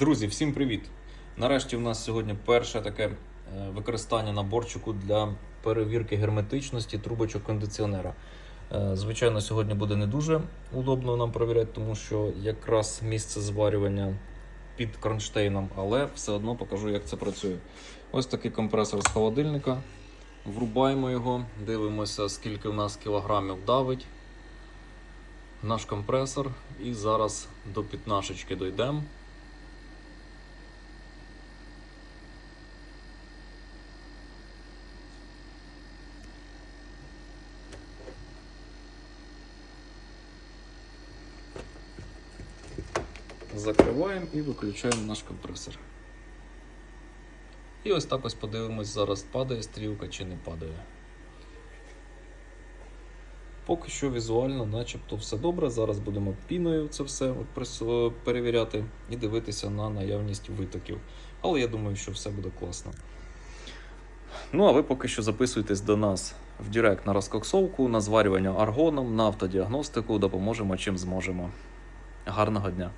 Друзі, всім привіт! Нарешті в нас сьогодні перше таке е, використання наборчику для перевірки герметичності трубочок кондиціонера. Е, Звичайно, сьогодні буде не дуже удобно нам перевіряти, тому що якраз місце зварювання під кронштейном, але все одно покажу, як це працює. Ось такий компресор з холодильника. Врубаємо його, дивимося, скільки в нас кілограмів давить наш компресор. І зараз до п'ятнашечки дійдемо. Закриваємо і виключаємо наш компресор. І ось так ось подивимось, зараз падає стрілка чи не падає. Поки що візуально, начебто, все добре. Зараз будемо піною це все перевіряти і дивитися на наявність витоків. Але я думаю, що все буде класно. Ну, а ви поки що записуйтесь до нас в Директ на розкоксовку, на зварювання аргоном, на автодіагностику, допоможемо чим зможемо. Гарного дня!